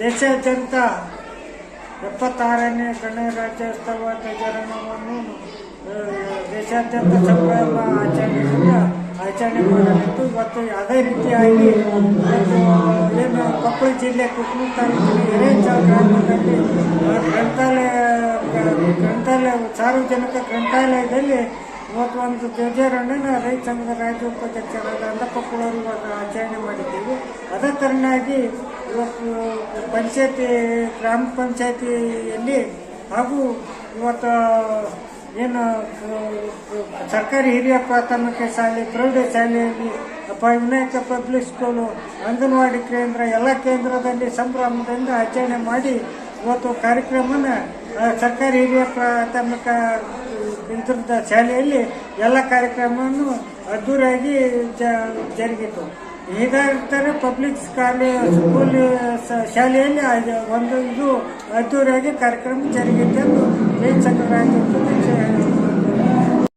ದೇಶಾದ್ಯಂತ ಎಪ್ಪತ್ತಾರನೇ ಗಣರಾಜ್ಯೋತ್ಸವ ಧ್ವಜಾರೋಹಣವನ್ನು ದೇಶಾದ್ಯಂತ ಸಂಭ್ರಮ ಆಚರಣೆಯಿಂದ ಆಚರಣೆ ಮಾಡಲಿತ್ತು ಮತ್ತು ಅದೇ ರೀತಿಯಾಗಿ ಏನು ಕೊಪ್ಪಳ ಜಿಲ್ಲೆ ಕುಟುಂಬ ತಾಲೂಕಿನ ಹಿರೇಚಾಲ್ ಗ್ರಾಮದಲ್ಲಿ ಗ್ರಂಥಾಲಯ ಗ್ರಂಥಾಲಯ, ಸಾರ್ವಜನಿಕ ಗ್ರಂಥಾಲಯದಲ್ಲಿ ಇವತ್ತು ಒಂದು ಧ್ವಜಾರೋಹಣ ರೈತ ಸಂಘದ ರಾಜ್ಯ ಉಪಾಧ್ಯಕ್ಷರಾದ ಕುಳರು ಇವತ್ತು ಆಚರಣೆ ಮಾಡಿದ್ದೀವಿ. ಅದೇ ಥರನಾಗಿ ಇವತ್ತು ಪಂಚಾಯತಿ, ಗ್ರಾಮ ಪಂಚಾಯತಿಯಲ್ಲಿ ಹಾಗೂ ಇವತ್ತು ಏನು ಸರ್ಕಾರಿ ಹಿರಿಯ ಪ್ರಾಥಮಿಕ ಶಾಲೆ ಪ್ರೌಢಶಾಲೆಯಲ್ಲಿ ಪ, ವಿನಾಯಕ ಪಬ್ಲಿಕ್ ಸ್ಕೂಲು, ಅಂಗನವಾಡಿ ಕೇಂದ್ರ, ಎಲ್ಲ ಕೇಂದ್ರದಲ್ಲಿ ಸಂಭ್ರಮದಿಂದ ಆಚರಣೆ ಮಾಡಿ ಇವತ್ತು ಕಾರ್ಯಕ್ರಮನ ಸರ್ಕಾರಿ ಹಿರಿಯ ಪ್ರಾಥಮಿಕ ಕೇಂದ್ರದ ಶಾಲೆಯಲ್ಲಿ ಎಲ್ಲ ಕಾರ್ಯಕ್ರಮವನ್ನು ಅದ್ದೂರಿಯಾಗಿ ಜರುಗಿತು. ಇದೇ ಇರ್ತಾರೆ ಪಬ್ಲಿಕ್ ಶಾಲೆ ಸ್ಕೂಲ್ ಶಾಲೆಯಲ್ಲಿ ಒಂದು ಇದು ಅದ್ದೂರಿಯಾಗಿ ಕಾರ್ಯಕ್ರಮ ಜರುಗಿದ್ದು ಜೈ ರಾಜ್ಯ